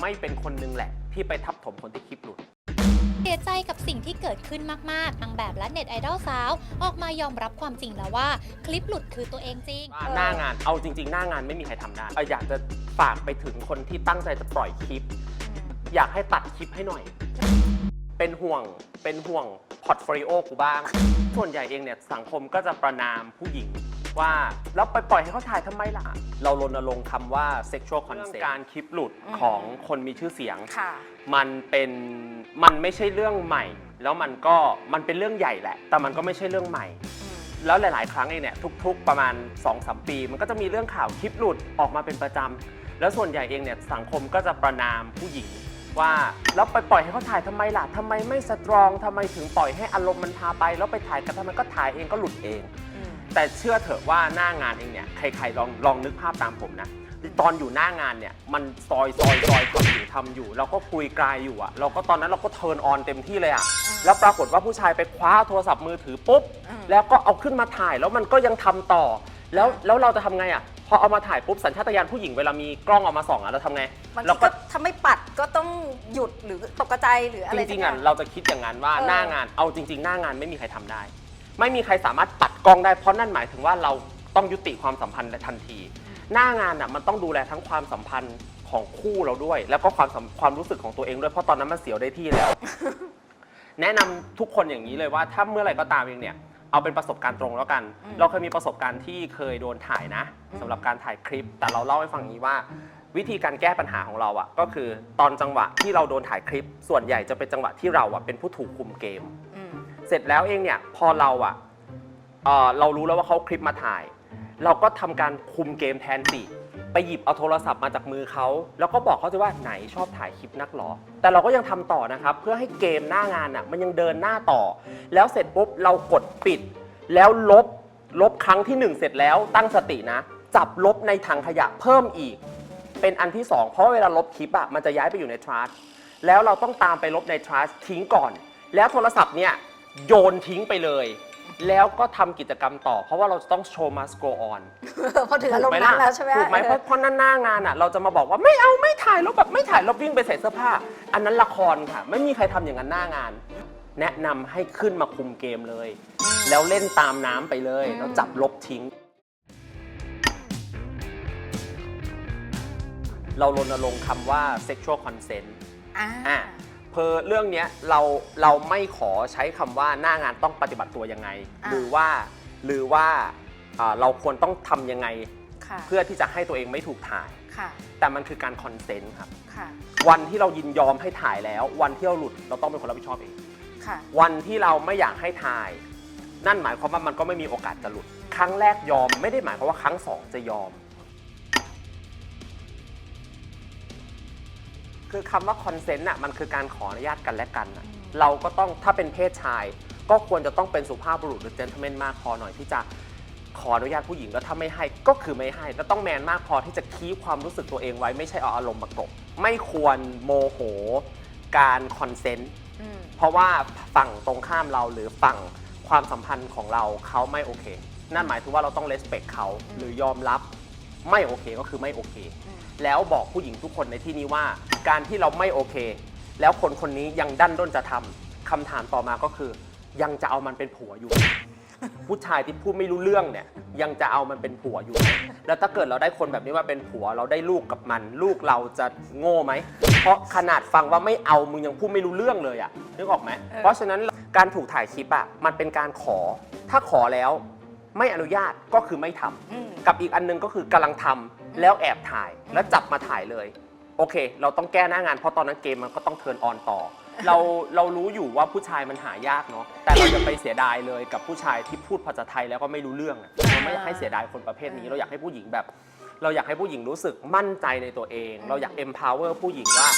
ไม่เป็นคนนึงแหละ ที่ไปทับถมคนที่คลิปหลุด เสียใจกับสิ่งที่เกิดขึ้นมาก ๆ นางแบบและเน็ตไอดอลสาว ออกมายอมรับความจริงแล้วว่า คลิปหลุดคือตัวเองจริง ว่าหน้างาน เอาจริง ๆ หน้างานไม่มีใครทำได้เอ่ออยากจะฝากไปถึงคนที่ตั้งใจจะปล่อยคลิป อยากให้ตัดคลิปให้หน่อย เป็นห่วง เป็นห่วงพอร์ตโฟลิโอกูบ้าง ส่วนใหญ่เองเนี่ยสังคมก็จะประนามผู้หญิง ว่าแล้วไปปล่อยให้เขาถ่ายทำไมล่ะ เรารณรงค์คำว่า sexual consent การคลิปหลุดอืม ของคนมีชื่อเสียง ค่ะ มันเป็นมันไม่ใช่เรื่องใหม่ แล้วมันก็มันเป็นเรื่องใหญ่แหละ แต่มันก็ไม่ใช่เรื่องใหม่ อืม แล้วหลาย ๆ ครั้งเองเนี่ยทุก ๆ ประมาณ2-3ปี มันก็จะมีเรื่องข่าวคลิปหลุดออกมาเป็นประจำแล้วส่วนใหญ่เองเนี่ยสังคมก็จะประนามผู้หญิงว่าแล้วไปปล่อยให้เขาถ่ายทำไมล่ะทำไมไม่สตรองทำไมถึงปล่อยให้อารมณ์มันพาไป แล้วไปถ่ายกันทำไมก็ถ่ายเองก็หลุดเองอืม แต่เชื่อเถอะว่าหน้างานเองเนี่ยใครๆลองลองนึกภาพตามผมนะตอนอยู่หน้างานเนี่ยมันซอยซอยซอยทำอยู่ทำอยู่เราก็คุยกลายอยู่อะเราก็ตอนนั้นเราก็เทิร์นออนเต็มที่เลยอะอืมแล้วปรากฏว่าผู้ชายไปคว้าโทรศัพท์มือถือปุ๊บอืมแล้วก็เอาขึ้นมาถ่ายแล้วมันก็ยังทำต่อ แล้วแล้วเราจะทำไงอะพอเอามาถ่ายปุ๊บสัญชาตญาณผู้หญิงเวลามีกล้องเอามาส่องอะเราทำไงบางเราทีก็ก็ ถ้าไม่ปัดก็ต้องหยุดหรือตกใจหรืออะไรจริงๆสัอะกย่เราจะคิดอย่างนั้นว่าเออหน้างานเอาจริง ๆ หน้างานไม่มีใครทำได้ ไม่มีใครสามารถปัดกล้องได้เพราะนั่นหมายถึงว่าเราต้องยุติความสัมพันธ์ทันที หน้างานอะมันต้องดูแลทั้งความสัมพันธ์ของคู่เราด้วย แล้วก็ความสัมความรู้สึกของตัวเองด้วยเพราะตอนนั้นมันเสียวได้ที่แล้ว แนะนำทุกคนอย่างนี้เลยว่าถ้าเมื่อไหร่ก็ตามเองเนี่ยเอาเป็นประสบการณ์ตรงแล้วกัน อืม เราเคยมีประสบการณ์ที่เคยโดนถ่ายนะสำหรับการถ่ายคลิป แต่เราเล่าให้ฟังอย่างนี้ว่า วิธีการแก้ปัญหาของเราอะก็คือตอนจังหวะที่เราโดนถ่ายคลิป ส่วนใหญ่จะเป็นจังหวะที่เราอะเป็นผู้ถูกคุมเกม อืม เสร็จแล้วเองเนี่ยพอเราอะเอ่อเรารู้แล้วว่าเขาคลิปมาถ่าย เราก็ทำการคุมเกมแทนสิ ไปหยิบเอาโทรศัพท์มาจากมือเขาแล้วก็บอกเขาจะว่าไหนชอบถ่ายคลิปนักหรอ แต่เราก็ยังทำต่อนะครับ เพื่อให้เกมหน้างานอะมันยังเดินหน้าต่อ แล้วเสร็จปุ๊บเรากดปิด แล้วลบลบครั้งที่หนึ่งเสร็จแล้วตั้งสตินะ จับลบในถังขยะเพิ่มอีก เป็นอันที่ 2 เพราะเวลาลบคลิปอะมันจะย้ายไปอยู่ในทรัสแล้วเราต้องตามไปลบในทรัสทิ้งก่อน แล้วโทรศัพท์เนี่ย โยนทิ้งไปเลย แล้วก็ทำกิจกรรมต่อ เพราะว่าเราจะต้องโชว์ must go on พอถึงอารมณ์นั้นแล้วใช่ไหมถูกไหมเพราะเพราะนั่นหน้างานอะเราจะมาบอกว่าไม่เอาไม่ถ่ายแล้วแบบไม่ถ่ายแล้ววิ่งไปใส่เสื้อผ้า อันนั้นละครค่ะ ไม่มีใครทำอย่างนั้นหน้างาน แนะนำให้ขึ้นมาคุมเกมเลย แล้วเล่นตามน้ำไปเลย แล้วจับลบทิ้ง เรารณรงค์คำว่า sexual consent อ่า อะ เพอเรื่องเนี้ยเราเราไม่ขอใช้คำว่าหน้างานต้องปฏิบัติตัวยังไง อ่า หรือว่าหรือว่าอ่าเราควรต้องทำยังไง ค่ะ เพื่อที่จะให้ตัวเองไม่ถูกถ่าย ค่ะ แต่มันคือการคอนเซนต์ครับ ค่ะ วันที่เรายินยอมให้ถ่ายแล้ว วันที่เราหลุดเราต้องเป็นคนรับผิดชอบเอง ค่ะ วันที่เราไม่อยากให้ถ่าย นั่นหมายความว่ามันก็ไม่มีโอกาสจะหลุด ครั้งแรกยอมไม่ได้หมายความว่าครั้งสองจะยอม คือคำว่าคอนเซนต์น่ะมันคือการขออนุญาตกันและกันน่ะอืมเราก็ต้องถ้าเป็นเพศชาย ก็ควรจะต้องเป็นสุภาพบุรุษหรือเจนท l e มนมากพอหน่อยที่จะขออนุญาตผู้หญิงแล้วถ้าไม่ให้ก็คือไม่ให้ แล้วต้องแมนมากพอที่จะคีบความรู้สึกตัวเองไว้ไม่ใช่เอาอารมณ์มากรบไม่ควรโมโหการคอนเซนต์ อืม เพราะว่าฝั่งตรงข้ามเราหรือฝั่งความสัมพันธ์ของเราเขาไม่โอเค นั่นหมายถึงว่าเราต้องเลสเ c คเขาอืมหรือยอมรับ ไม่โอเคก็คือไม่โอเคอืมแล้วบอกผู้หญิงทุกคนในที่นี้ว่า การที่เราไม่โอเค แล้วคนคนนี้ยังดันด้นจะทำคำถามต่อมาก็คือ ยังจะเอามันเป็นผัวอยู่ผู้ชายที่พูดไม่รู้เรื่องเนี่ยยังจะเอามันเป็นผัวอยู่ไหมแล้วถ้าเกิดเราได้คนแบบนี้ว่าเป็นผัวเราได้ลูกกับมัน ลูกเราจะโง่ไหม เพราะขนาดฟังว่าไม่เอามึงยังพูดไม่รู้เรื่องเลยอะนึกออกไหมเออเพราะฉะนั้นการถูกถ่ายคลิปอะมันเป็นการขอ ถ้าขอแล้วไม่อนุญาตก็คือไม่ทำ อืม กับอีกอันหนึงก็คือกำลังทำแล้วแอบถ่ายแล้วจับมาถ่ายเลย โอเค เราต้องแก้หน้างานเพราะตอนนั้นเกมมันก็ต้องเทิร์นออนต่อ เราเรารู้อยู่ว่าผู้ชายมันหายากเนาะแต่เราจะไปเสียดายเลยกับผู้ชายที่พูดภาษาไทยแล้วก็ไม่รู้เรื่องอะเราไม่อยากให้เสียดายคนประเภทนี้เราอยากให้ผู้หญิงแบบ เราอยากให้ผู้หญิงรู้สึกมั่นใจในตัวเอง เราอยาก empower ผู้หญิงว่า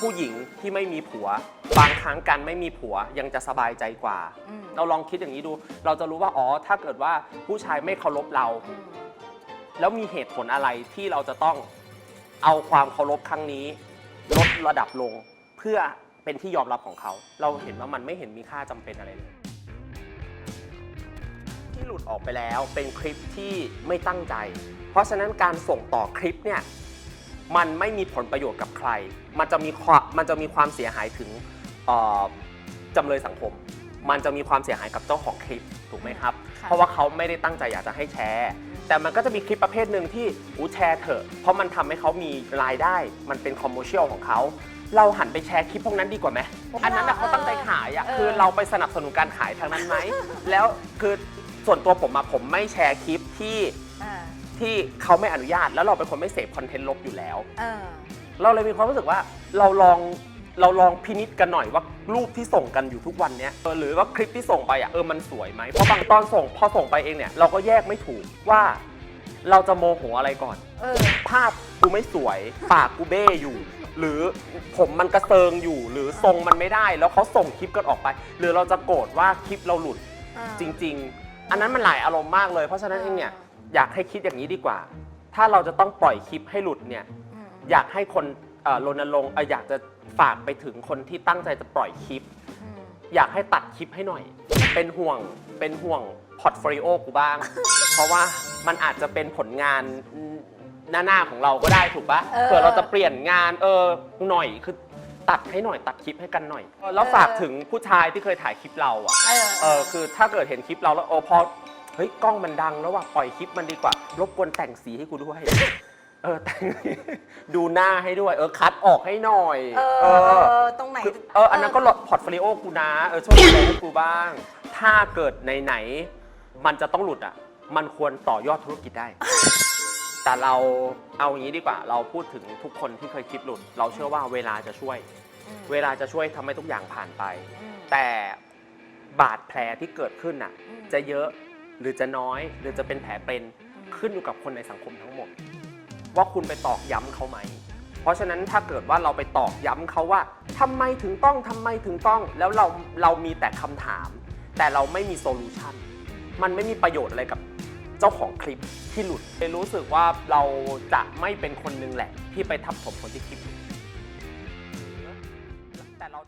ผู้หญิงที่ไม่มีผัว บางครั้งการไม่มีผัวยังจะสบายใจกว่า อืม เราลองคิดอย่างนี้ดู เราจะรู้ว่าอ๋อถ้าเกิดว่าผู้ชายไม่เคารพเรา อืม แล้วมีเหตุผลอะไรที่เราจะต้องเอาความเคารพครั้งนี้ ลดระดับลงเพื่อเป็นที่ยอมรับของเขา เราเห็นว่ามันไม่เห็นมีค่าจำเป็นอะไรเลย ที่หลุดออกไปแล้วเป็นคลิปที่ไม่ตั้งใจ เพราะฉะนั้นการส่งต่อคลิปเนี่ยมันไม่มีผลประโยชน์กับใคร มันจะมีความมันจะมีความเสียหายถึงเอ่อจำเลยสังคม มันจะมีความเสียหายกับเจ้าของคลิปถูกไหมครับ ค่ะ เพราะว่าเขาไม่ได้ตั้งใจอยากจะให้แชร์ แต่มันก็จะมีคลิปประเภทหนึ่งที่อู้แชร์เถอะ เพราะมันทำให้เขามีรายได้ มันเป็นคอมเมอร์เชียลของเขา เราหันไปแชร์คลิปพวกนั้นดีกว่าไหม อันนั้นนะเขาตั้งใจขายอะเออคือเราไปสนับสนุนการขายทางนั้นไหม แล้วคือส่วนตัวผมอะผมไม่แชร์คลิปที่อ่าที่เขาไม่อนุญาต แล้วเราเป็นคนไม่เสพคอนเทนต์ลบอยู่แล้วเออเราเลยมีความรู้สึกว่าเราลอง เราลองพินิจกันหน่อยว่ารูปที่ส่งกันอยู่ทุกวันเนี้ยเออหรือว่าคลิปที่ส่งไปอะเออมันสวยไหมเพราะบางตอนส่งพอส่งไปเองเนี่ยเราก็แยกไม่ถูกว่า เราจะโมโหอะไรก่อน เออ ภาพกูไม่สวย ปากกูเบ้อยู่ หรือผมมันกระเซิงอยู่ หรือทรงมันไม่ได้ แล้วเขาส่งคลิปกันออกไป หรือเราจะโกรธว่าคลิปเราหลุดอ่า จริง ๆ อันนั้นมันหลายอารมณ์มากเลย เพราะฉะนั้นเองเนี่ยอ่าอยากให้คิดอย่างนี้ดีกว่า ถ้าเราจะต้องปล่อยคลิปให้หลุดเนี่ย อืม อยากให้คนเอ่อรณรงค์เอ่ออยากจะ ฝากไปถึงคนที่ตั้งใจจะปล่อยคลิปอืมอยากให้ตัดคลิปให้หน่อย เป็นห่วงเป็นห่วงพอร์ตโฟลิโอกูบ้าง เพราะว่ามันอาจจะเป็นผลงานหน้าหน้าๆของเราก็ได้ถูกปะเออ เผื่อเราจะเปลี่ยนงานเออหน่อยคือตัดให้หน่อยตัดคลิปให้กันหน่อย แล้วฝากถึงผู้ชายที่เคยถ่ายคลิปเราอะเออ เออคือถ้าเกิดเห็นคลิปเราแล้วเออพอเฮ้ยกล้องมันดังแล้วว่ะปล่อยคลิปมันดีกว่า รบกวนแต่งสีให้กูด้วย เออแต่ง ดูหน้าให้ด้วย เออ คัดออกให้หน่อยเออเออเออตรงไหนคือเออ อันนั้นก็พอร์ตโฟลิโอกูนะ เออ ช่วยดูแลให้กูบ้าง ถ้าเกิดไหนๆมันจะต้องหลุดอะ มันควรต่อยอดธุรกิจได้ แต่เราเอาอย่างนี้ดีกว่า เราพูดถึงทุกคนที่เคยคลิปหลุด เราเชื่อว่าเวลาจะช่วยอืมเวลาจะช่วยทำให้ทุกอย่างผ่านไป อืม แต่บาดแผลที่เกิดขึ้นน่ะ อืมจะเยอะหรือจะน้อย หรือจะเป็นแผลเป็นอืม ขึ้นอยู่กับคนในสังคมทั้งหมด ว่าคุณไปตอกย้ำเขาไหม เพราะฉะนั้นถ้าเกิดว่าเราไปตอกย้ำเขาว่าทำไมถึงต้องทำไมถึงต้อง แล้วเราเรามีแต่คำถาม แต่เราไม่มีโซลูชันมันไม่มีประโยชน์อะไรกับเจ้าของคลิปที่หลุดเลยรู้สึกว่าเราจะไม่เป็นคนหนึงแหละ ที่ไปทับถมคนที่คลิป